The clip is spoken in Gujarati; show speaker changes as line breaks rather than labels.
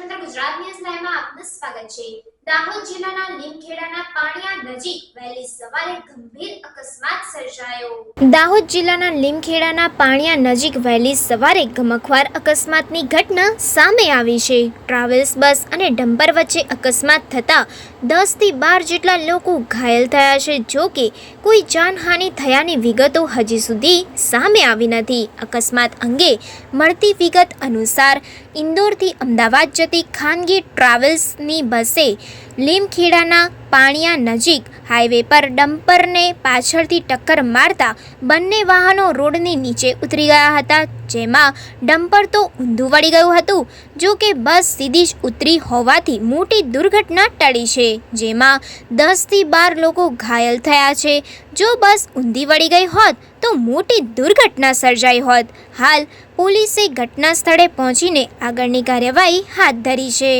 મિત્રો, ગુજરાત ન્યૂઝ આપનું સ્વાગત છે. દાહોદ જિલ્લાના લીમખેડાના પાણિયા નજીક વહેલી સવારે ગંભીર અકસ્માત સર્જાયો.
દાહોદ જિલ્લાના લીમખેડાના પાણિયા નજીક વહેલી સવારે ગમખવાર અકસ્માતની ઘટના સામે આવી છે. ટ્રાવેલ્સ બસ અને ડમ્પર વચ્ચે અકસ્માત થતાં દસથી બાર જેટલા લોકો ઘાયલ થયા છે, જો કે કોઈ જાનહાનિ થયાની વિગતો હજી સુધી સામે આવી નથી. અકસ્માત અંગે મળતી વિગત અનુસાર ઇન્દોરથી અમદાવાદ જતી ખાનગી ટ્રાવેલ્સની બસે લીમખેડાના પાણિયા નજીક હાઈવે પર ડમ્પરને પાછળથી ટક્કર મારતા બંને વાહનો રોડની નીચે ઉતરી ગયા હતા, જેમાં ડમ્પર તો ઊંધું વળી ગયું હતું, જો કે બસ સીધી જ ઉતરી હોવાથી મોટી દુર્ઘટના ટળી છે, જેમાં દસથી બાર લોકો ઘાયલ થયા છે. જો બસ ઊંધી વળી ગઈ હોત, તો મોટી દુર્ઘટના સર્જાઈ હોત. હાલ પોલીસે ઘટના સ્થળે પહોંચીને આગળની કાર્યવાહી હાથ ધરી છે.